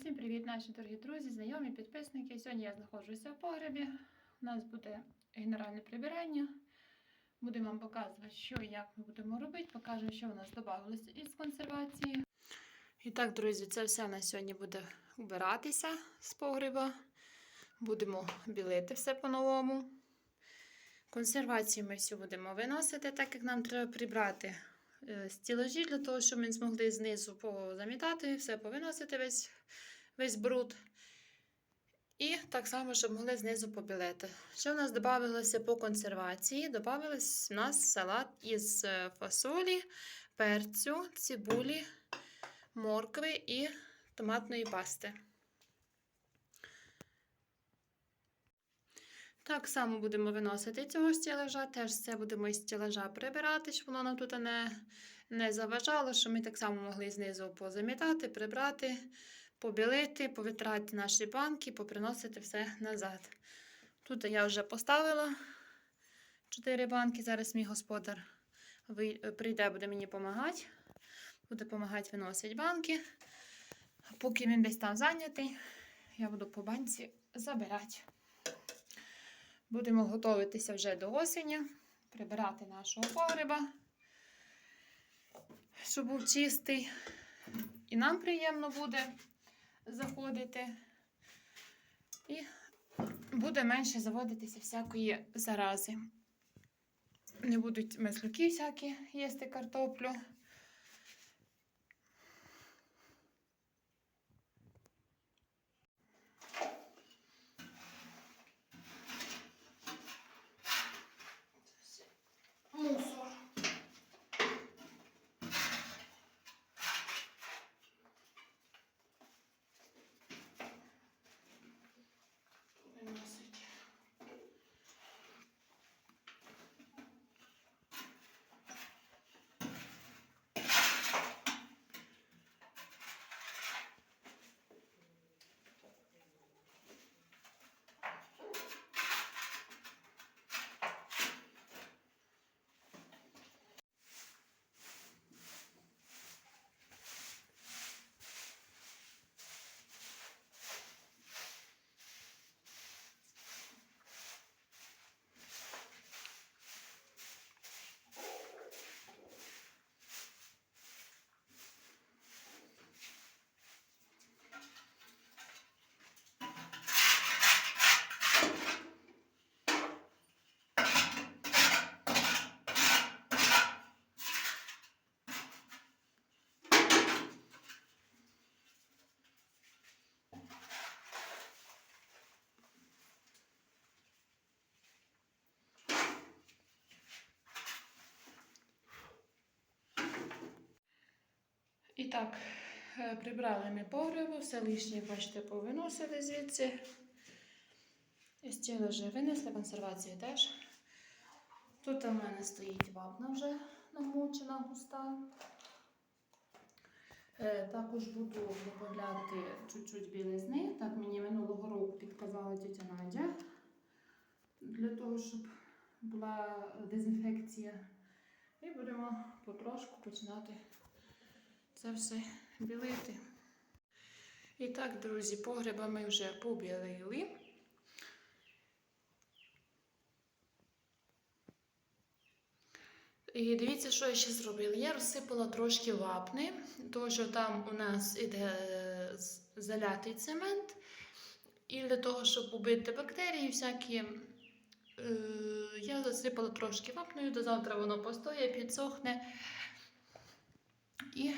Усім привіт, наші дорогі друзі, знайомі, підписники. Сьогодні я знаходжуся в погребі. У нас буде генеральне прибирання. Будемо вам показувати, що і як ми будемо робити. Покажемо, що у нас додавалося із консервації. І так, друзі, це все на сьогодні буде убиратися з погреба. Будемо білити все по-новому. Консервацію ми всю будемо виносити, так як нам треба прибрати е, стілажі для того, щоб ми змогли знизу позамітати, все повиносити весь, весь бруд. І так само, щоб могли знизу побілити. Що в нас додавалося по консервації? Додавалось у нас салат із е, фасолі, перцю, цибулі, моркви і томатної пасти. Так само будемо виносити цього стілажа, теж це будемо із стілажа прибирати, щоб воно нам тут не, не заважало, щоб ми так само могли знизу позамітати, прибрати, побілити, повитрати наші банки, поприносити все назад. Тут я вже поставила 4 банки, зараз мій господар прийде, буде мені допомагати. Буде допомагати виносити банки. Поки він десь там зайнятий, я буду по банці забирати. Будемо готуватися вже до осені, прибирати нашого погреба, щоб був чистий. І нам приємно буде заходити. І буде менше заводитися всякої зарази. Не будуть мислюки всякі їсти картоплю. І так, е, прибрали ми погребу, все лишнє, бачите, повиносили звідси. І стіли вже винесли, консервацію теж. Тут у мене стоїть вапна вже намочена, густа. Е, Також буду додати чуть-чуть білизни. Так мені минулого року підказала тітя Надя. Для того, щоб була дезінфекція. І будемо потрошку починати це все білити. І так, друзі, погреба ми вже побілили. І дивіться, що я ще зробила. Я розсипала трошки вапни, тому що там у нас іде е, залятий цемент. І для того, щоб убити бактерії всякі, е, я засипала трошки вапною, до завтра воно постоє, підсохне. І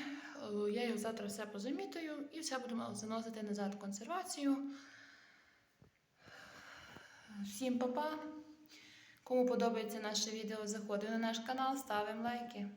я його завтра все позамітую і все будемо заносити назад в консервацію. Всім па-па! Кому подобається наше відео, заходимо на наш канал, ставимо лайки.